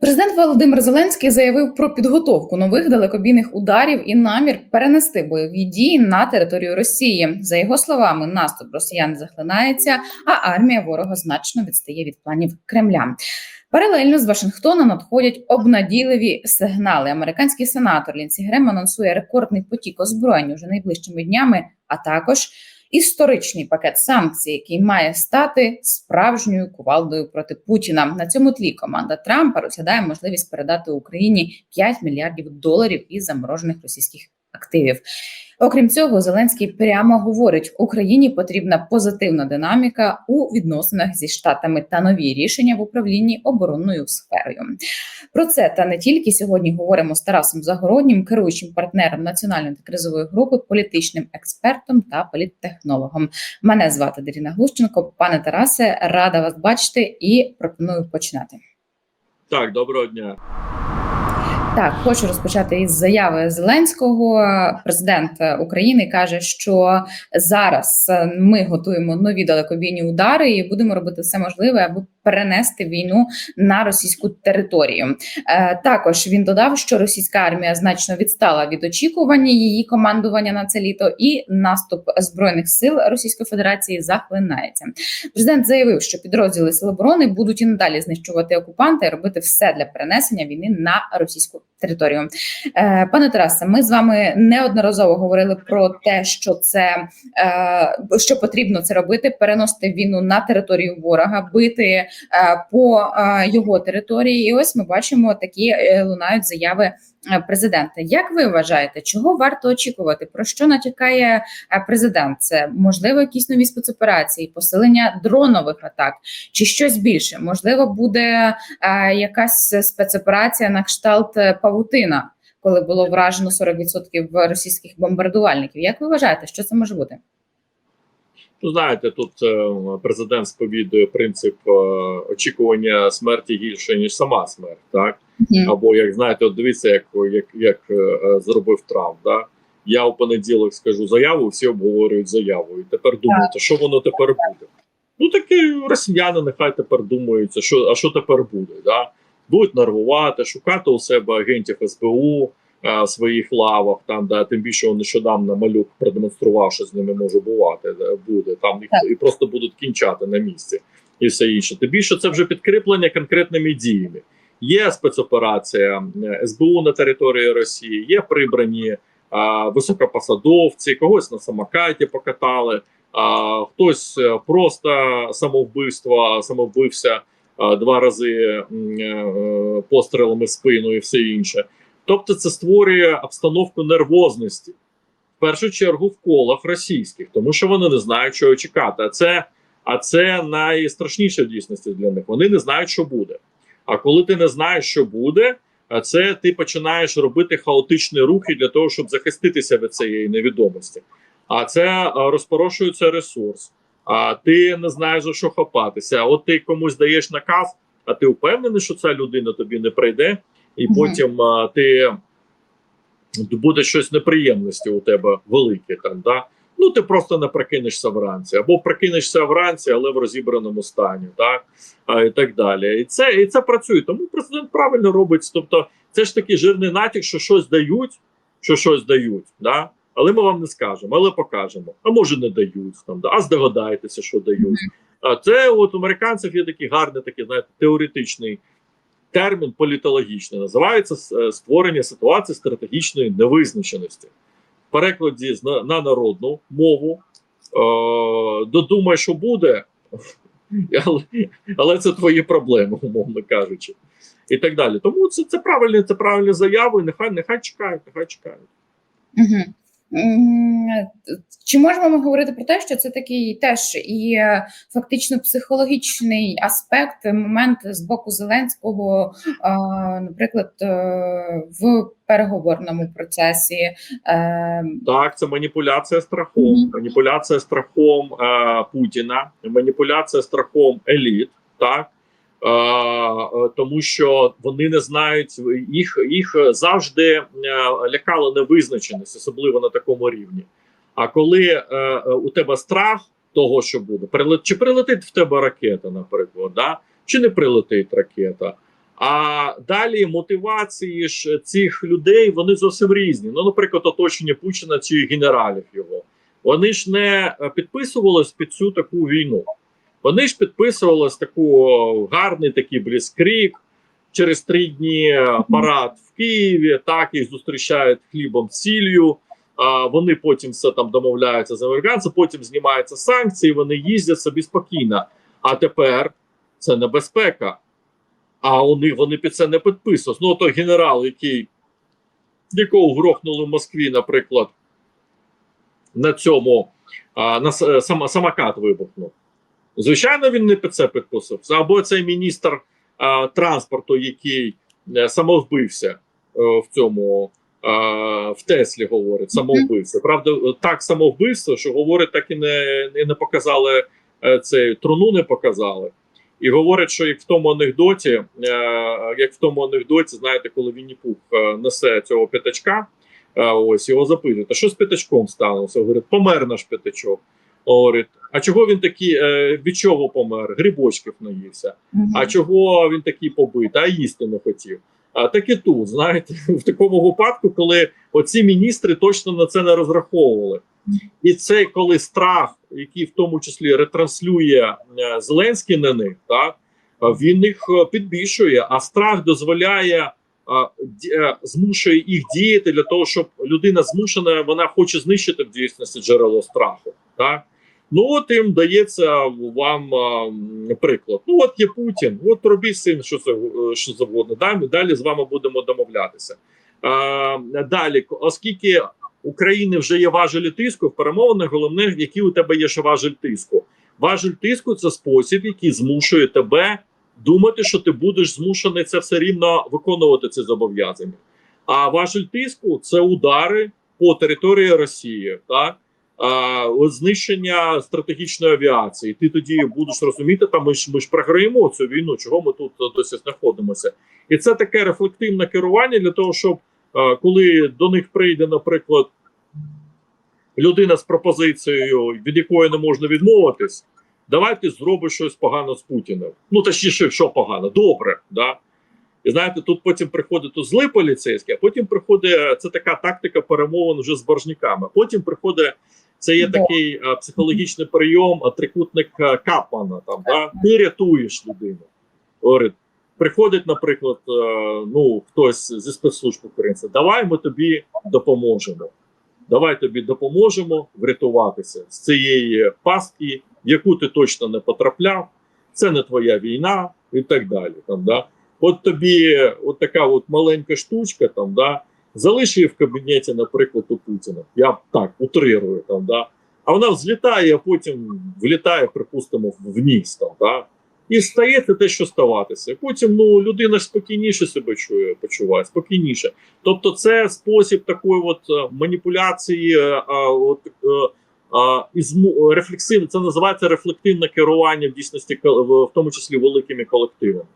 Президент Володимир Зеленський заявив про підготовку нових далекобійних ударів і намір перенести бойові дії на територію Росії. За його словами, наступ росіян захлинається, а армія ворога значно відстає від планів Кремля. Паралельно з Вашингтона надходять обнадійливі сигнали. Американський сенатор Лінсі Грем анонсує рекордний потік озброєнь уже найближчими днями, а також історичний пакет санкцій, який має стати справжньою кувалдою проти Путіна. На цьому тлі команда Трампа розглядає можливість передати Україні 5 мільярдів доларів із заморожених російських активів. Окрім цього, Зеленський прямо говорить: Україні потрібна позитивна динаміка у відносинах зі штатами та нові рішення в управлінні оборонною сферою. Про це та не тільки сьогодні говоримо з Тарасом Загороднім, керуючим партнером національної кризової групи, політичним експертом та політтехнологом. Мене звати Даріна Глущенко. Пане Тарасе, рада вас бачити і пропоную починати. Так, доброго дня. Так, хочу розпочати із заяви Зеленського. Президент України каже, що зараз ми готуємо нові далекобійні удари і будемо робити все можливе, аби перенести війну на російську територію. Е, також він додав, що російська армія значно відстала від очікування її командування на це літо, і наступ збройних сил Російської Федерації захлинається. Президент заявив, що підрозділи Сил оборони будуть і надалі знищувати окупанта і робити все для перенесення війни на російську територію. Е, Пане Тарасе, ми з вами неодноразово говорили про те, що це е, що потрібно це робити: переносити війну на територію ворога, бити по е, його території. І ось ми бачимо такі е, лунають заяви. е, Президента, як ви вважаєте, чого варто очікувати? Про що натякає е, президент? Це можливо якісь нові спецоперації, посилення дронових атак, чи щось більше? Можливо, буде е, якась спецоперація на кшталт е, павутина, коли було вражено 40% російських бомбардувальників. Як ви вважаєте, що це може бути? Ну, знаєте, тут е, президент сповідує принцип е, очікування смерті гірше, ніж сама смерть, так? Або як знаєте, от дивіться, як як, як е, зробив Трамп. Да? Я у понеділок скажу заяву, всі обговорюють заяву. І тепер думаєте, що воно тепер буде? Ну такі росіяни нехай тепер думаються, що а що тепер буде? Да? Будуть нервувати, шукати у себе агентів СБУ е, своїх лавах, там да тим більше нещодавно малюк продемонстрував, що з ними може бувати. Да, буде там їх і просто будуть кінчати на місці, і все інше. Тим більше це вже підкріплення конкретними діями. Є спецоперація е, СБУ на території Росії, є прибрані а, високопосадовці, когось на самокаті покатали, а, хтось е, просто самовбивство, самовбився а, два рази е, пострілами в спину і все інше. Тобто, це створює обстановку нервозності в першу чергу в колах російських, тому що вони не знають, чого чекати. А це, а це найстрашніше в дійсності для них. Вони не знають, що буде. А коли ти не знаєш, що буде, це ти починаєш робити хаотичні рухи для того, щоб захиститися від цієї невідомості. А це розпорошується ресурс. А ти не знаєш за що хапатися. От ти комусь даєш наказ, а ти впевнений, що ця людина тобі не прийде, і потім а, ти буде щось неприємності у тебе велике там. да Ну, ти просто не прокинешся вранці, або прокинешся вранці, але в розібраному стані, так а, і так далі. І це і це працює. Тому президент правильно робить. Тобто, це ж такий жирний натяк, що щось дають, що щось дають, да? але ми вам не скажемо, але покажемо. А може не дають там, да? а здогадаєтеся, що дають. А це от у американців є такий гарний, такий знаєте, теоретичний термін політологічний. Називається е, створення ситуації стратегічної невизначеності в перекладі на, на народну мову. Е, додумай, що буде, але, але це твої проблеми, умовно кажучи, і так далі. Тому це, це правильні, це правильні заяви. Нехай нехай чекають, нехай чекають. Угу. Чи можемо ми говорити про те, що це такий теж і е, фактично психологічний аспект, момент з боку Зеленського, е, наприклад, е, в переговорному процесі? Е, Так, це маніпуляція страхом, Мгм. маніпуляція страхом е, Путіна, маніпуляція страхом еліт, так е, е, тому що вони не знають їх, їх завжди е, лякала невизначеність, особливо на такому рівні. А коли е, е, у тебе страх того, що буде, чи прилетить в тебе ракета, наприклад, да? чи не прилетить ракета. А далі мотивації ж цих людей вони зовсім різні. Ну, наприклад, оточення Путіна чи генералів його. Вони ж не е, підписувались під цю таку війну. Вони ж підписувались таку гарний такий бліскрік. Через три дні парад в Києві, так їх зустрічають хлібом сіллю. Вони потім все там домовляються з американцями, потім знімаються санкції, вони їздять собі спокійно. А тепер це небезпека. А вони, вони під це не підписують. Ну, то генерал, який якого грохнули в Москві, наприклад, на цьому а, на сама, самокат вибухнув. Звичайно, він не під це підписався. Або цей міністр а, транспорту, який е, самовбився е, в цьому а, в Теслі, говорить, самовбився. Правда, так самовбивство, що говорить, так і не, не, не показали е, цей труну, не показали. І говорять, що як в тому анекдоті, як в тому анекдоті, знаєте, коли Вінні Пух несе цього п'ятачка, ось його запитують, а що з п'ятачком сталося? Говорить, помер наш п'ятачок. Говорить, а чого він такий, е, від чого помер? Грибочків наївся. А чого він такий побитий, а їсти не хотів. А так і тут, знаєте, в такому випадку, коли оці міністри точно на це не розраховували. І це коли страх, який в тому числі ретранслює е, Зеленський на них, так він їх е, підбільшує, а страх дозволяє змушує їх діяти для того, щоб людина змушена, вона хоче знищити в дійсності джерело страху. Так ну от їм дається вам а, приклад. Ну от є Путін, от робіть цим, що це е, що завгодно. Далі, далі з вами будемо домовлятися. А, далі, оскільки України вже є важелі тиску в перемовинах, головне, які у тебе є ще важель тиску. Важель тиску це спосіб, який змушує тебе думати, що ти будеш змушений це все рівно виконувати ці зобов'язання. А важель тиску це удари по території Росії, так знищення стратегічної авіації. Ти тоді будеш розуміти, там ми ж ми ж програємо цю війну. Чого ми тут е, досі знаходимося? І це таке рефлективне керування для того, щоб е, коли до них прийде, наприклад, людина з пропозицією, від якої не можна відмовитись, давайте зробиш щось погано з Путіним. Ну точніше, що погано, добре, да. І знаєте, тут потім приходить тут злий поліцейський, а потім приходить це така тактика перемовин вже з боржниками. Потім приходить це є такий а, психологічний прийом, а, трикутник а, Капмана. Там да ти рятуєш людину. Говорить, приходить, наприклад, е, ну хтось зі спецслужб українців, давай ми тобі допоможемо. Давай тобі допоможемо врятуватися з цієї пастки, в яку ти точно не потрапляв. Це не твоя війна, і так далі. Там, да? От тобі от така от маленька штучка, там, да, залиш її в кабінеті, наприклад, у Путіна. Я так утрирую там, да. А вона взлітає, а потім влітає, припустимо, вниз там, да. І стається те, що ставатися. Потім ну людина спокійніше себе чує, почуває, спокійніше. Тобто, це спосіб такої от е, маніпуляції, е, а, от, е, а, і зму- рефлексивне, це називається рефлективне керування в дійсності, в тому числі великими колективами.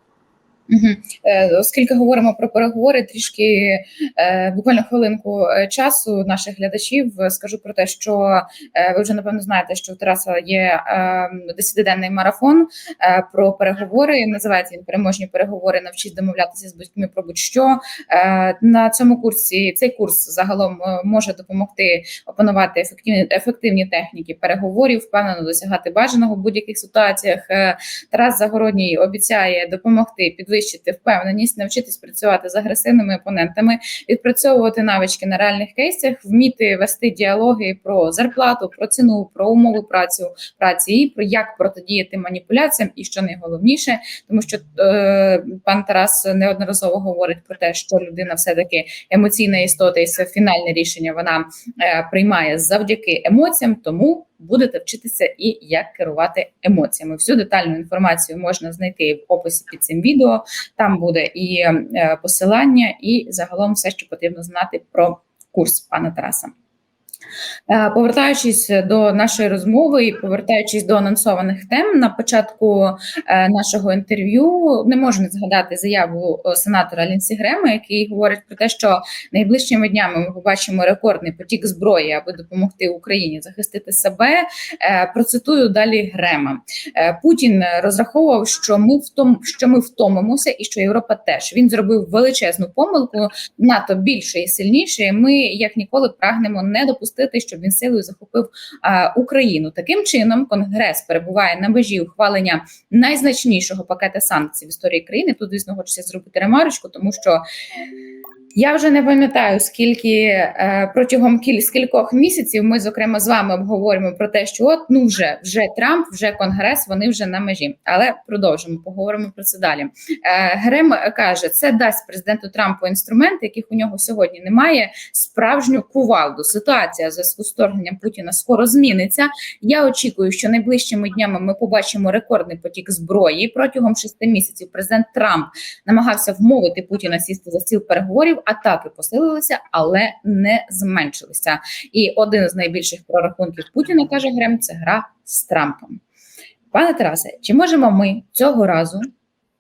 Е, Оскільки говоримо про переговори, трішки е, буквально хвилинку е, часу наших глядачів скажу про те, що ви вже напевно знаєте, що у Тараса є е, десятиденний марафон про переговори. Називається він переможні переговори. Навчись домовлятися з батьками про будь-що на цьому курсі. Цей курс загалом може допомогти опанувати ефективні ефективні техніки переговорів, впевнено досягати бажаного в будь-яких ситуаціях. Тарас Загородній обіцяє допомогти підвищити впевненість, навчитись працювати з агресивними опонентами, відпрацьовувати навички на реальних кейсах, вміти вести діалоги про зарплату, про ціну, про умови працю праці і про як протидіяти маніпуляціям, і що найголовніше, тому що е, пан Тарас неодноразово говорить про те, що людина все таки емоційна істота, і це фінальне рішення вона е, приймає завдяки емоціям, тому будете вчитися і як керувати емоціями. Всю детальну інформацію можна знайти в описі під цим відео. Там буде і е, посилання, і загалом все, що потрібно знати про курс пана Тараса. Е, Повертаючись до нашої розмови і повертаючись до анонсованих тем, на початку е, нашого інтерв'ю не можу не згадати заяву е, сенатора Лінсі Грема, який говорить про те, що найближчими днями ми побачимо рекордний потік зброї, аби допомогти Україні захистити себе. Е, Процитую далі Грема. Е, Путін розраховував, що ми втом, що ми втомимося, і що Європа теж він зробив величезну помилку. НАТО більше і сильніше. Ми як ніколи прагнемо не допустити, щоб він силою захопив а, Україну. Таким чином, Конгрес перебуває на межі ухвалення найзначнішого пакета санкцій в історії країни. Тут, звісно, хочеться зробити ремарочку, тому що. Я вже не пам'ятаю, скільки е, протягом кіль скількох місяців ми, зокрема, з вами обговоримо про те, що от ну вже вже Трамп, вже Конгрес, вони вже на межі. Але продовжимо, поговоримо про це далі. Е, Грем каже, це дасть президенту Трампу інструменти, яких у нього сьогодні немає. Справжню кувалду. Ситуація в зв'язку з вторгненням Путіна скоро зміниться. Я очікую, що найближчими днями ми побачимо рекордний потік зброї. Протягом шести місяців президент Трамп намагався вмовити Путіна сісти за стіл переговорів. Атаки посилилися, але не зменшилися. І один з найбільших прорахунків Путіна каже Грем: це гра з Трампом. Пане Тарасе, чи можемо ми цього разу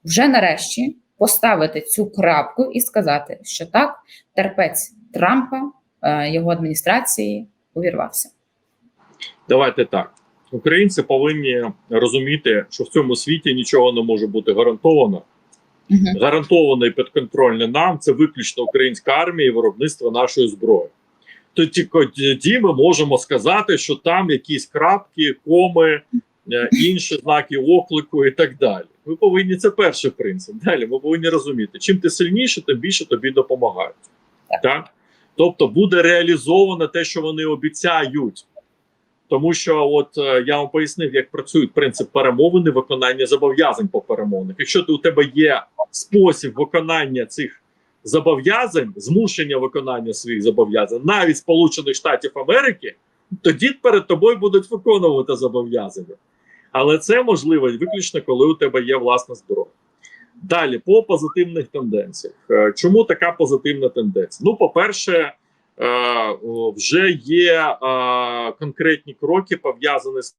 вже нарешті поставити цю крапку і сказати, що так, терпець Трампа, е, його адміністрації увірвався? Давайте так. Українці повинні розуміти, що в цьому світі нічого не може бути гарантовано. Угу. Гарантовано і підконтрольне нам це виключно українська армія і виробництво нашої зброї. То тоді ми можемо сказати, що там якісь крапки, коми, е, інші знаки оклику і так далі. Ми повинні це перший принцип. Далі ми повинні розуміти, чим ти сильніше, тим більше тобі допомагають. Так? Тобто буде реалізовано те, що вони обіцяють. Тому що, от е, я вам пояснив, як працює принцип перемовини, виконання зобов'язань по перемовинах. Якщо у тебе є спосіб виконання цих зобов'язань, змушення виконання своїх зобов'язань, навіть Сполучених Штатів Америки, тоді перед тобою будуть виконувати зобов'язання. Але це можливо виключно, коли у тебе є власна зброя. Далі, по позитивних тенденціях. Е, Чому така позитивна тенденція? Ну, по-перше, е, о, вже є е, конкретні кроки пов'язані з.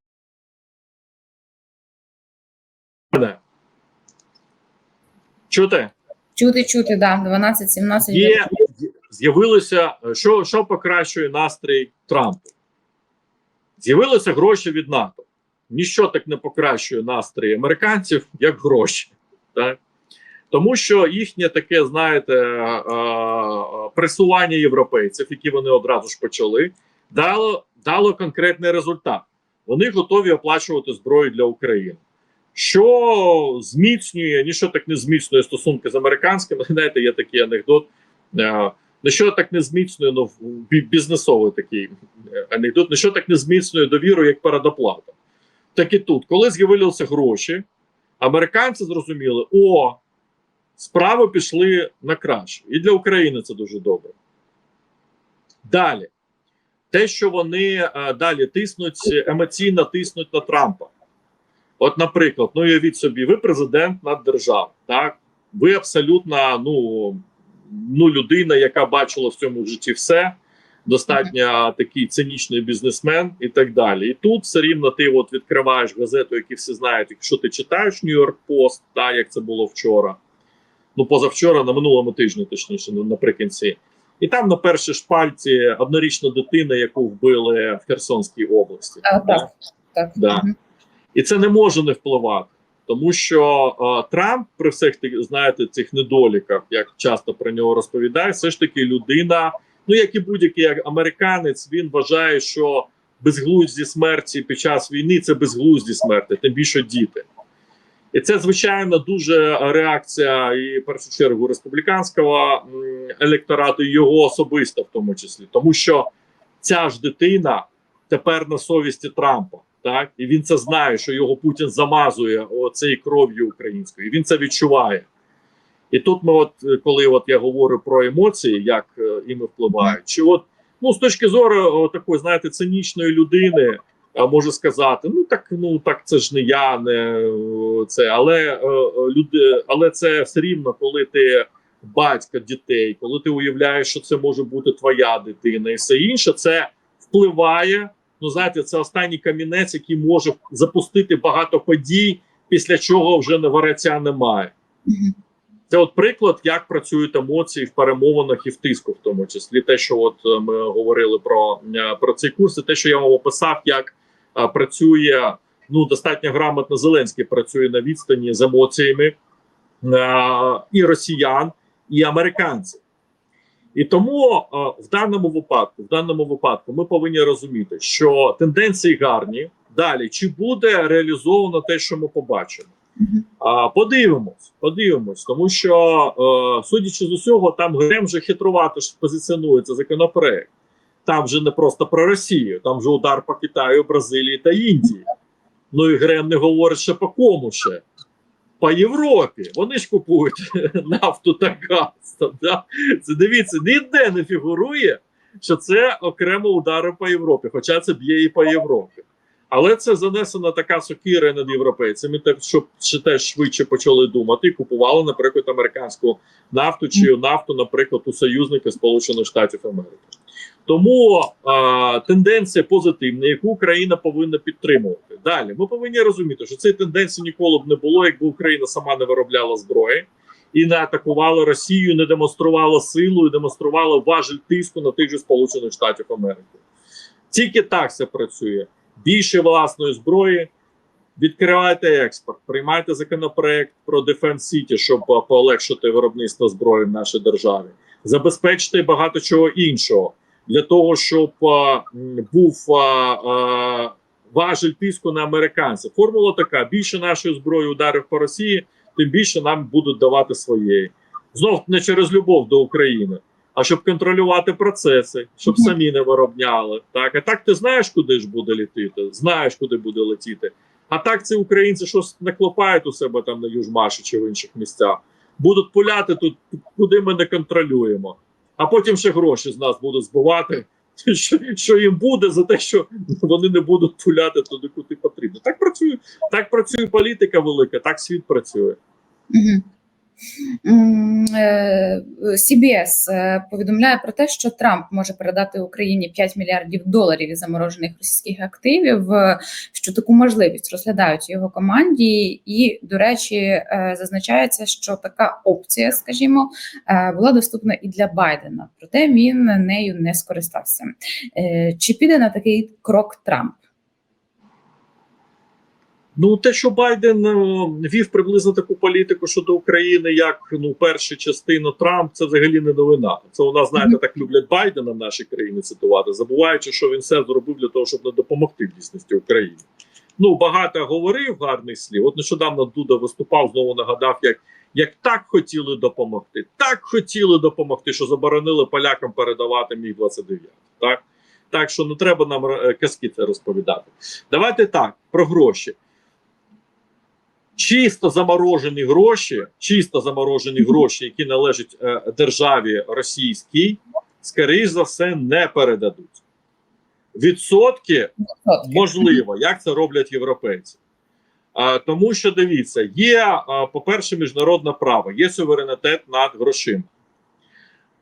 Чути? Чути, чути, да, 12-17 Є, з'явилося, що, що покращує настрій Трампу? З'явилися гроші від НАТО. Ніщо так не покращує настрій американців, як гроші. Так? Тому що їхнє таке, знаєте, е, е, пресування європейців, які вони одразу ж почали, дало, дало конкретний результат. Вони готові оплачувати зброю для України. Що зміцнює, ніщо так не зміцнює стосунки з американськими. Знаєте, є такий анекдот. е, Ніщо так не зміцнює ну, бізнесовий такий анекдот, ніщо так не зміцнює довіру, як передоплата. Так і тут, коли з'явилися гроші, американці зрозуміли, о, справи пішли на краще. І для України це дуже добре. Далі, те, що вони е, далі тиснуть, емоційно тиснуть на Трампа. От, наприклад, ну уявіть собі, ви президент над держави, так? Ви абсолютно ну, ну, людина, яка бачила в цьому житті все, достатньо такий цинічний бізнесмен і так далі. І тут все рівно ти от відкриваєш газету, які всі знають, якщо ти читаєш Нью-Йорк Пост, так, як це було вчора, ну позавчора, на минулому тижні, точніше, ну, наприкінці. І там на першій шпальці однорічна дитина, яку вбили в Херсонській області. А, так, так. Да. Мгм. І це не може не впливати, тому що е, Трамп при всіх тих, знаєте, цих недоліках, як часто про нього розповідає, все ж таки людина. Ну як і будь-який американець, він вважає, що безглузді смерті під час війни це безглузді смерті, тим більше діти. І це звичайно дуже реакція і в першу чергу республіканського електорату, його особисто, в тому числі, тому що ця ж дитина тепер на совісті Трампа. Так, і він це знає, що його Путін замазує оцею кров'ю українською. І він це відчуває. І тут ми, от е, коли от я говорю про емоції, як е, іми впливають, чи от ну з точки зору такої, знаєте, цинічної людини, а, можу сказати, ну так, ну так це ж не я, не це, але е, е, люди, але це все рівно, коли ти батько дітей, коли ти уявляєш, що це може бути твоя дитина, і все інше, це впливає. Ну, знаєте, це останній камінець, який може запустити багато подій, після чого вже не вареця немає. Це от приклад, як працюють емоції в перемовинах і в тиску, в тому числі те, що от е, ми говорили про, про цей курс, і те, що я вам описав, як працює ну достатньо грамотно Зеленський працює на відстані з емоціями е, і росіян, і американців. І тому е, в даному випадку, в даному випадку, ми повинні розуміти, що тенденції гарні. Далі чи буде реалізовано те, що ми побачимо? А, подивимось, подивимось, тому що, е, судячи з усього, там Грем вже хитрувато позиціонується законопроект. Там вже не просто про Росію, там вже удар по Китаю, Бразилії та Індії. Ну і Грем не говорить ще по кому ще. По Європі. Вони ж купують нафту та газ. Там, да? Це дивіться, ніде не фігурує, що це окремо удари по Європі, хоча це б'є і по Європі. Але це занесена така сокира над європейцями, так щоб ще теж швидше почали думати купували, наприклад, американську нафту чи нафту, наприклад, у союзника Сполучених Штатів Америки. Тому а, тенденція позитивна, яку Україна повинна підтримувати. Далі ми повинні розуміти, що цієї тенденції ніколи б не було, якби Україна сама не виробляла зброї і не атакувала Росію, не демонструвала силу і демонструвала важель тиску на тих же Сполучених Штатів Америки. Тільки так це працює. Більше власної зброї. Відкривайте експорт, приймайте законопроект про Defense City, щоб полегшити виробництво зброї в нашій державі. Забезпечте багато чого іншого для того, щоб а, був а, а, важель тиску на американців. Формула така: більше нашої зброї ударів по Росії, тим більше нам будуть давати своєї. Знов не через любов до України, а щоб контролювати процеси, щоб самі не виробняли. Так, а так ти знаєш, куди ж буде летіти, знаєш, куди буде летіти. А так ці українці щось наклепають у себе там на Южмаші чи в інших місцях. Будуть пуляти тут, куди ми не контролюємо. А потім ще гроші з нас будуть збивати. Що, що їм буде за те, що вони не будуть пуляти туди, куди потрібно. Так працює, так працює політика велика, так світ працює. Мгм. Е, CBS е, повідомляє про те, що Трамп може передати Україні 5 мільярдів доларів із заморожених російських активів. е, Що таку можливість розглядають його команді, і до речі, зазначається, що така опція, скажімо, була доступна і для Байдена, проте він нею не скористався. Чи піде на такий крок Трамп? Ну, те, що Байден е, вів приблизно таку політику щодо України, як ну першу частину Трамп, це взагалі не новина. Це у нас знаєте, так люблять Байдена в нашій країні цитувати, забуваючи, що він все зробив для того, щоб не допомогти в дійсності Україні. Ну багато говорив гарних слів. От нещодавно Дуда виступав, знову нагадав, як, як так хотіли допомогти, так хотіли допомогти, що заборонили полякам передавати міг 29 Так так що не треба нам е, казки це розповідати. Давайте так про гроші чисто заморожені гроші, чисто заморожені гроші, які належать е, державі російській, скоріш за все, не передадуть. Відсотки можливо, як це роблять європейці. А, тому що дивіться, є, по-перше, міжнародне право, є суверенітет над грошима,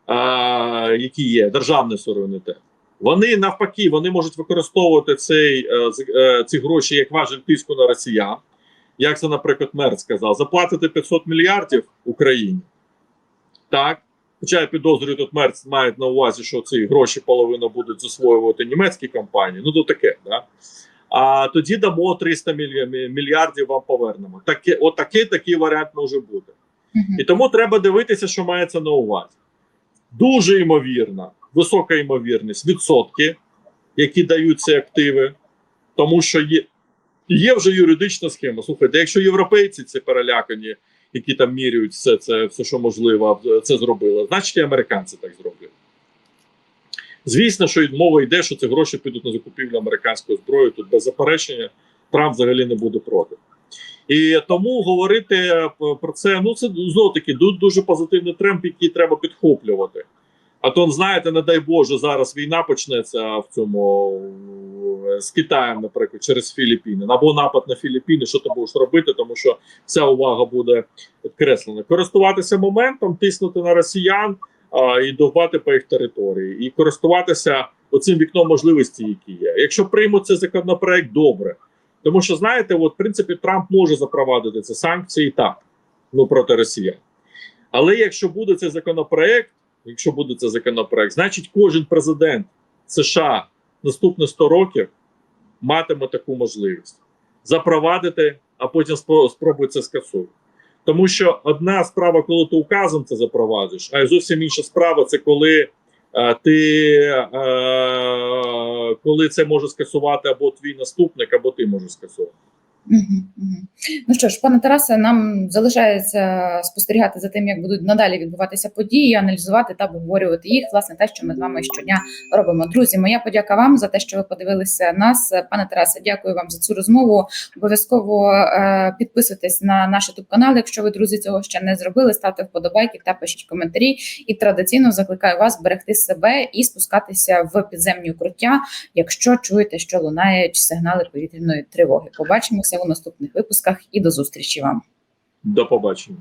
а, які є, державний суверенітет. Вони навпаки, вони можуть використовувати цей, е, е, ці гроші як важель тиску на росіян. Як це, наприклад, Мерц сказав, заплатити 500 мільярдів Україні. Так. Хоча я підозрюю, тут Мерц має на увазі, що ці гроші половину будуть засвоювати німецькі компанії. Ну, то таке, да? А тоді дамо 300 мільярдів вам повернемо. Таке, от такий, такий варіант може бути. І тому треба дивитися, що мається на увазі. Дуже ймовірна, висока ймовірність, відсотки, які дають ці активи, тому що є, є вже юридична схема. Слухайте, якщо європейці ці перелякані, які там міряють все це, все, що можливо, це зробили, значить і американці так зроблять. Звісно, що мова йде, що ці гроші підуть на закупівлю американської зброї. Тут без заперечення Трамп взагалі не буде проти. І тому говорити е, про це, ну це знову таки дуже позитивний тренд, який треба підхоплювати. А то, знаєте, не дай Боже, зараз війна почнеться в цьому е, з Китаєм, наприклад, через Філіппіни, або напад на Філіппіни, що ти будеш робити, тому що вся увага буде підкреслена. Користуватися моментом, тиснути на росіян а, і довбати по їх території, і користуватися оцим вікном можливості, які є. Якщо приймуть цей законопроект, добре. Тому що знаєте, от в принципі Трамп може запровадити ці санкції так, ну проти Росії. Але якщо буде цей законопроект, якщо буде цей законопроект, значить кожен президент США наступні 100 років матиме таку можливість запровадити, а потім спро- спробує це скасувати. Тому що одна справа, коли ти указом це запровадиш, а зовсім інша справа це коли е, ти е, коли це може скасувати або твій наступник, або ти можеш скасувати. Ну що ж, пане Тарасе, нам залишається спостерігати за тим, як будуть надалі відбуватися події, аналізувати та обговорювати їх. Власне, те, що ми з вами щодня робимо. Друзі, моя подяка вам за те, що ви подивилися нас. Пане Тарасе, дякую вам за цю розмову. Обов'язково е, підписуйтесь на наш youtube канал, якщо ви друзі цього ще не зробили. Ставте вподобайки та пишіть коментарі. І традиційно закликаю вас берегти себе і спускатися в підземні укриття, якщо чуєте, що лунають сигнали повітряної тривоги. Побачимося у наступних випусках і до зустрічі вам. До побачення.